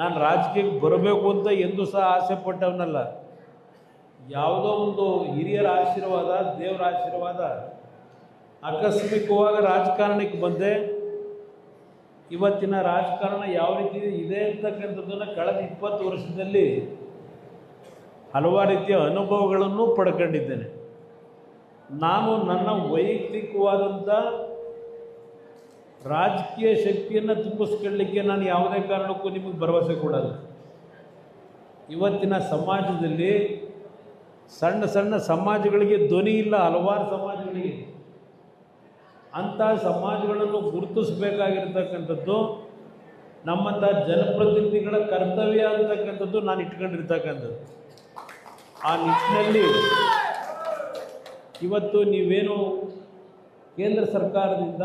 ನಾನು ರಾಜಕೀಯಕ್ಕೆ ಬರಬೇಕು ಅಂತ ಎಂದು ಸಹ ಆಸೆ ಪಟ್ಟವನಲ್ಲ. ಯಾವುದೋ ಒಂದು ಹಿರಿಯರ ಆಶೀರ್ವಾದ, ದೇವರ ಆಶೀರ್ವಾದ. ಆಕಸ್ಮಿಕವಾಗ ರಾಜಕಾರಣಕ್ಕೆ ಬಂದೆ. ಇವತ್ತಿನ ರಾಜಕಾರಣ ಯಾವ ರೀತಿ ಇದೆ ಅಂತಕ್ಕಂಥದ್ದನ್ನು ಕಳೆದ ಇಪ್ಪತ್ತು ವರ್ಷದಲ್ಲಿ ಹಲವಾರು ರೀತಿಯ ಅನುಭವಗಳನ್ನು ಪಡ್ಕೊಂಡಿದ್ದೇನೆ. ನಾನು ನನ್ನ ವೈಯಕ್ತಿಕವಾದಂಥ ರಾಜಕೀಯ ಶಕ್ತಿಯನ್ನು ತುಂಬಿಸ್ಕೊಳ್ಳಿಕ್ಕೆ ನಾನು ಯಾವುದೇ ಕಾರಣಕ್ಕೂ ನಿಮಗೆ ಭರವಸೆ ಕೊಡಲ್ಲ. ಇವತ್ತಿನ ಸಮಾಜದಲ್ಲಿ ಸಣ್ಣ ಸಣ್ಣ ಸಮಾಜಗಳಿಗೆ ಧ್ವನಿ ಇಲ್ಲ, ಹಲವಾರು ಸಮಾಜಗಳಿಗೆ. ಅಂಥ ಸಮಾಜಗಳನ್ನು ಗುರುತಿಸಬೇಕಾಗಿರ್ತಕ್ಕಂಥದ್ದು, ನಮ್ಮಂಥ ಜನಪ್ರತಿನಿಧಿಗಳ ಕರ್ತವ್ಯ ಅಂತಕ್ಕಂಥದ್ದು ನಾನು ಇಟ್ಕೊಂಡಿರ್ತಕ್ಕಂಥದ್ದು. ಆ ನಿಟ್ಟಿನಲ್ಲಿ ಇವತ್ತು ನೀವೇನು ಕೇಂದ್ರ ಸರ್ಕಾರದಿಂದ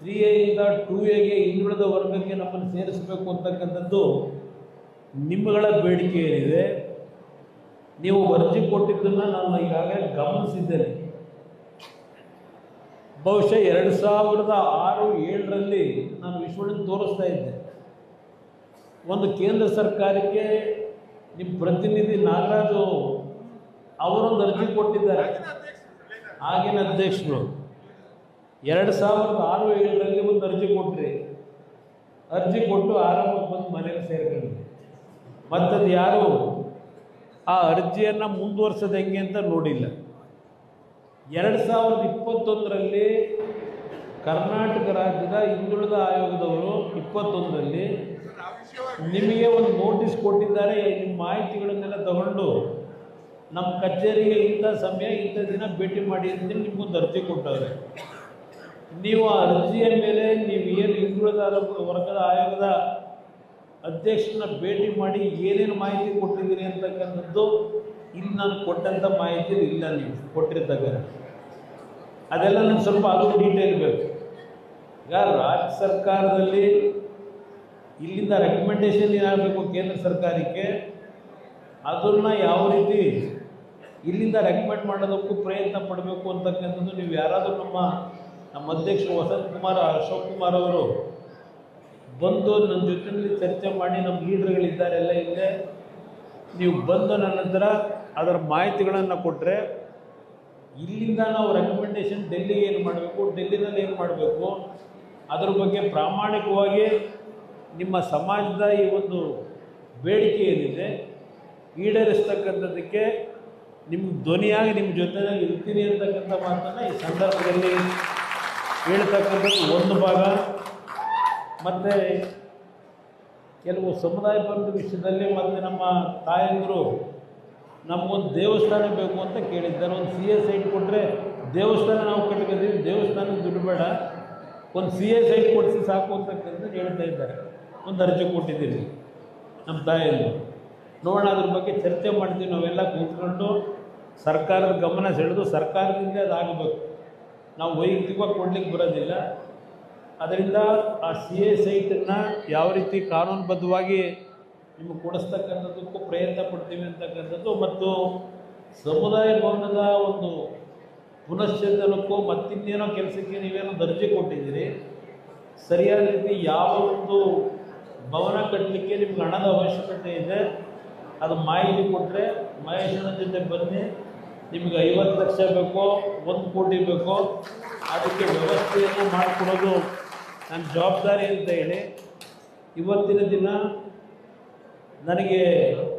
ತ್ರೀ ಎಯಿಂದ ಟೂ ಎಗೆ ಹಿಂದುಳಿದ ವರ್ಗಕ್ಕೆ ನಮ್ಮನ್ನು ಸೇರಿಸಬೇಕು ಅಂತಕ್ಕಂಥದ್ದು ನಿಮ್ಮಗಳ ಬೇಡಿಕೆ ಏನಿದೆ ನೀವು ಅರ್ಜಿ ಕೊಟ್ಟಿದ್ದನ್ನು ನಾನು ಈಗಾಗಲೇ ಗಮನಿಸಿದ್ದೇನೆ. ಬಹುಶಃ ಎರಡು ಸಾವಿರದ ಆರು, ಏಳರಲ್ಲಿ ನಾನು ವಿಶ್ವವನ್ನು ತೋರಿಸ್ತಾ ಇದ್ದೆ. ಒಂದು ಕೇಂದ್ರ ಸರ್ಕಾರಕ್ಕೆ ನಿಮ್ಮ ಪ್ರತಿನಿಧಿ ನಾಗರಾಜು ಅವರೊಂದು ಅರ್ಜಿ ಕೊಟ್ಟಿದ್ದಾರೆ. ಆಗಿನ ಅಧ್ಯಕ್ಷರು. ಎರಡು ಸಾವಿರದ ಆರು ಏಳರಲ್ಲಿ ಒಂದು ಅರ್ಜಿ ಕೊಟ್ರಿ. ಅರ್ಜಿ ಕೊಟ್ಟು ಆರಾಮಾಗಿ ಬಂದು ಮನೇಲಿ ಸೇರ್ಕೊಂಡ್ರಿ ಮತ್ತದು ಯಾರು? ಆ ಅರ್ಜಿಯನ್ನು ಮುಂದುವರ್ಸೋದು ಹೆಂಗೆ ಅಂತ ನೋಡಿಲ್ಲ. ಎರಡು ಸಾವಿರದ ಇಪ್ಪತ್ತೊಂದರಲ್ಲಿ ಕರ್ನಾಟಕ ರಾಜ್ಯದ ಹಿಂದುಳಿದ ಆಯೋಗದವರು ಇಪ್ಪತ್ತೊಂದರಲ್ಲಿ ನಿಮಗೆ ಒಂದು ನೋಟಿಸ್ ಕೊಟ್ಟಿದ್ದಾರೆ. ನಿಮ್ಮ ಮಾಹಿತಿಗಳನ್ನೆಲ್ಲ ತಗೊಂಡು ನಮ್ಮ ಕಚೇರಿಗೆ ಇಂಥ ಸಮಯ, ಇಂಥ ದಿನ ಭೇಟಿ ಮಾಡಿ ಅಂತ ನಿಮಗೊಂದು ಅರ್ಜಿ ಕೊಟ್ಟವ್ರೆ. ನೀವು ಆ ಅರ್ಜಿಯ ಮೇಲೆ ನೀವು ಏನು ಹಿಂದುಳಿದ ವರ್ಗದ ಆಯೋಗದ ಅಧ್ಯಕ್ಷನ ಭೇಟಿ ಮಾಡಿ ಏನೇನು ಮಾಹಿತಿ ಕೊಟ್ಟಿದ್ದೀರಿ ಅಂತಕ್ಕಂಥದ್ದು ಇಲ್ಲಿ ನಾನು ಕೊಟ್ಟಂಥ ಮಾಹಿತಿ ಇಲ್ಲ ನೀವು ಕೊಟ್ಟಿರ್ತಕ್ಕ ಅದೆಲ್ಲ ನನಗೆ ಸ್ವಲ್ಪ ಅದು ಡೀಟೇಲ್ ಬೇಕು. ಈಗ ರಾಜ್ಯ ಸರ್ಕಾರದಲ್ಲಿ ಇಲ್ಲಿಂದ ರೆಕಮೆಂಡೇಶನ್ ಏನಾಗಬೇಕು ಕೇಂದ್ರ ಸರ್ಕಾರಕ್ಕೆ? ಅದನ್ನು ಯಾವ ರೀತಿ ಇಲ್ಲಿಂದ ರೆಕಮೆಂಡ್ ಮಾಡೋದಕ್ಕೂ ಪ್ರಯತ್ನ ಪಡಬೇಕು ಅಂತಕ್ಕಂಥದ್ದು ನೀವು ಯಾರಾದರೂ ನಮ್ಮ ನಮ್ಮ ಅಧ್ಯಕ್ಷರು ವಸಂತ್ ಕುಮಾರ್, ಅಶೋಕ್ ಕುಮಾರ್ ಅವರು ಬಂದು ನನ್ನ ಜೊತೆಯಲ್ಲಿ ಚರ್ಚೆ ಮಾಡಿ ನಮ್ಮ ಲೀಡರ್ಗಳಿದ್ದಾರೆ ಎಲ್ಲ ಇದೆ ನೀವು ಬಂದು ನನ್ನ ಹತ್ರ ಅದರ ಮಾಹಿತಿಗಳನ್ನು ಕೊಟ್ಟರೆ ಇಲ್ಲಿಂದ ನಾವು ರೆಕಮೆಂಡೇಶನ್ ಡೆಲ್ಲಿಗೆ ಏನು ಮಾಡಬೇಕು, ಡೆಲ್ಲಿನಲ್ಲಿ ಏನು ಮಾಡಬೇಕು, ಅದರ ಬಗ್ಗೆ ಪ್ರಾಮಾಣಿಕವಾಗಿ ನಿಮ್ಮ ಸಮಾಜದ ಈ ಒಂದು ಬೇಡಿಕೆ ಏನಿದೆ, ಈಡೇರಿಸ್ತಕ್ಕಂಥದ್ದಕ್ಕೆ ನಿಮ್ಮ ಧ್ವನಿಯಾಗಿ ನಿಮ್ಮ ಜೊತೆಯಲ್ಲಿ ಇರ್ತೀನಿ ಅಂತಕ್ಕಂಥ ಮಾತನ್ನು ಈ ಸಂದರ್ಭದಲ್ಲಿ ಹೇಳ್ತಕ್ಕಂಥದ್ದು ಒಂದು ಭಾಗ. ಮತ್ತು ಕೆಲವು ಸಮುದಾಯ ಬಂದ ವಿಷಯದಲ್ಲಿ ಮತ್ತು ನಮ್ಮ ತಾಯಂದರು ನಮಗೊಂದು ದೇವಸ್ಥಾನ ಬೇಕು ಅಂತ ಕೇಳಿದ್ದಾರೆ. ಒಂದು ಸಿ ಎಸ್ ಐಟ್ ಕೊಟ್ಟರೆ ದೇವಸ್ಥಾನ ನಾವು ಕಟ್ಕೊಂಡಿದ್ದೀವಿ. ದೇವಸ್ಥಾನಕ್ಕೆ ದುಡ್ಡು ಬೇಡ. ಒಂದು ಸಿ ಎಸ್ ಐಟ್ ಕೊಡಿಸಿ ಸಾಕು ಅಂತಕ್ಕಂಥದ್ದು ಹೇಳ್ತಾ ಇದ್ದಾರೆ. ಒಂದು ಅರ್ಜಿ ಕೊಟ್ಟಿದ್ದೀವಿ ನಮ್ಮ ತಾಯಿಯವರು ನೋಡೋಣ ಅದ್ರ ಬಗ್ಗೆ ಚರ್ಚೆ ಮಾಡ್ತೀವಿ. ನಾವೆಲ್ಲ ಕೂತ್ಕೊಂಡು ಸರ್ಕಾರದ ಗಮನ ಸೆಳೆದು ಸರ್ಕಾರದಿಂದ ಅದಾಗಬೇಕು. ನಾವು ವೈಯಕ್ತಿಕವಾಗಿ ಕೊಡ್ಲಿಕ್ಕೆ ಬರೋದಿಲ್ಲ. ಅದರಿಂದ ಆ ಸಿ ಎ ಸೈಟನ್ನು ಯಾವ ರೀತಿ ಕಾನೂನುಬದ್ಧವಾಗಿ ನಿಮಗೆ ಕೊಡಿಸ್ತಕ್ಕಂಥದ್ದಕ್ಕೂ ಪ್ರಯತ್ನ ಪಡ್ತೀವಿ ಅಂತಕ್ಕಂಥದ್ದು ಮತ್ತು ಸಮುದಾಯ ಭವನದ ಒಂದು ಪುನಶ್ಚೇತನಕ್ಕೂ ಮತ್ತಿನ್ನೇನೋ ಕೆಲಸಕ್ಕೆ ನೀವೇನೋ ದರ್ಜೆ ಕೊಟ್ಟಿದ್ದೀರಿ. ಸರಿಯಾದ ರೀತಿ ಯಾವ ಒಂದು ಭವನ ಕಟ್ಟಲಿಕ್ಕೆ ನಿಮ್ಗೆ ಹಣದ ಅವಶ್ಯಕತೆ ಇದೆ. ಅದು ಮಾಹಿತಿ ಕೊಟ್ಟರೆ ಮಹೇಶನ ಜೊತೆ ಬನ್ನಿ. ನಿಮಗೆ ಐವತ್ತು ಲಕ್ಷ ಬೇಕೋ, ಒಂದು ಕೋಟಿ ಬೇಕೋ, ಅದಕ್ಕೆ ವ್ಯವಸ್ಥೆಯನ್ನು ಮಾಡಿಕೊಡೋದು ನನ್ನ ಜವಾಬ್ದಾರಿ ಅಂತ ಹೇಳಿ, ಇವತ್ತಿನ ದಿನ ನನಗೆ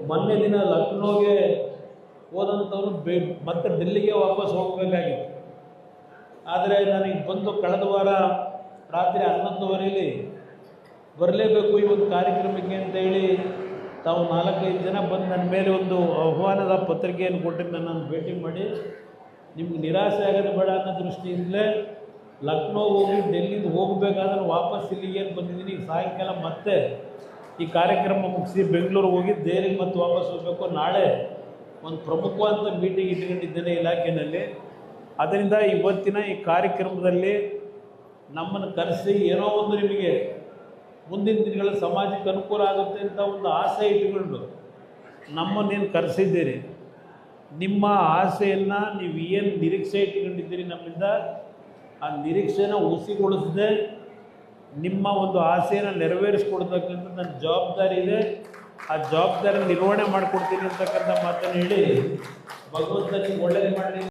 ಮೊನ್ನೆ ದಿನ ಲಕ್ನೋಗೆ ಹೋದಂಥವ್ರು ಬೆ, ಮತ್ತೆ ಡೆಲ್ಲಿಗೆ ವಾಪಸ್ ಹೋಗಬೇಕಾಗಿತ್ತು. ಆದರೆ ನನಗೆ ಬಂದು ಕಳೆದ ವಾರ ರಾತ್ರಿ ಹನ್ನೊಂದುವರೆಯಲ್ಲಿ ಬರಲೇಬೇಕು ಈ ಒಂದು ಕಾರ್ಯಕ್ರಮಕ್ಕೆ ಅಂತ ಹೇಳಿ ತಾವು ನಾಲ್ಕೈದು ಜನ ಬಂದು ನನ್ನ ಮೇಲೆ ಒಂದು ಆಹ್ವಾನದ ಪತ್ರಿಕೆಯನ್ನು ಕೊಟ್ಟಿದ್ದು ನನ್ನನ್ನು ಭೇಟಿ ಮಾಡಿ. ನಿಮ್ಗೆ ನಿರಾಸೆ ಆಗೋದು ಬೇಡ ಅನ್ನೋ ದೃಷ್ಟಿಯಿಂದಲೇ ಲಕ್ನೋ ಹೋಗಿ ಡೆಲ್ಲಿಗೆ ಹೋಗಬೇಕಾದ್ರೆ ವಾಪಸ್ ಇಲ್ಲಿಗೆ ಏನು ಬಂದಿದ್ದೀನಿ? ಈಗ ಸಾಯಂಕಾಲ ಮತ್ತೆ ಈ ಕಾರ್ಯಕ್ರಮ ಮುಗಿಸಿ ಬೆಂಗಳೂರಿಗೆ ಹೋಗಿ ದೇರಿಗೆ ಮತ್ತೆ ವಾಪಸ್ ಹೋಗಬೇಕು. ನಾಳೆ ಒಂದು ಪ್ರಮುಖವಾದ ಮೀಟಿಂಗ್ ಇಟ್ಕೊಂಡಿದ್ದೇನೆ ಇಲಾಖೆಯಲ್ಲಿ. ಅದರಿಂದ ಇವತ್ತಿನ ಈ ಕಾರ್ಯಕ್ರಮದಲ್ಲಿ ನಮ್ಮನ್ನು ಕರೆಸಿ ಏನೋ ಒಂದು ನಿಮಗೆ ಮುಂದಿನ ದಿನಗಳಲ್ಲಿ ಸಮಾಜಕ್ಕೆ ಅನುಕೂಲ ಆಗುತ್ತೆ ಅಂತ ಒಂದು ಆಸೆ ಇಟ್ಕೊಂಡು ನಮ್ಮನ್ನೇನು ಕರೆಸಿದ್ದೀರಿ. ನಿಮ್ಮ ಆಸೆಯನ್ನು ನೀವು ಏನು ನಿರೀಕ್ಷೆ ಇಟ್ಕೊಂಡಿದ್ದೀರಿ ನಮ್ಮಿಂದ, ಆ ನಿರೀಕ್ಷೆನ ಹುಸಿಗೊಳಿಸದೆ ನಿಮ್ಮ ಒಂದು ಆಸೆಯನ್ನು ನೆರವೇರಿಸ್ಕೊಡ್ತಕ್ಕಂಥ ನನ್ನ ಜವಾಬ್ದಾರಿ ಇದೆ. ಆ ಜವಾಬ್ದಾರಿ ನಿರ್ವಹಣೆ ಮಾಡಿಕೊಡ್ತೀನಿ ಅಂತಕ್ಕಂಥ ಮಾತನ್ನು ಹೇಳಿ ಭಗವಂತ ನಿಮ್ಗೆ ಒಳ್ಳೇದು ಮಾಡಲಿ.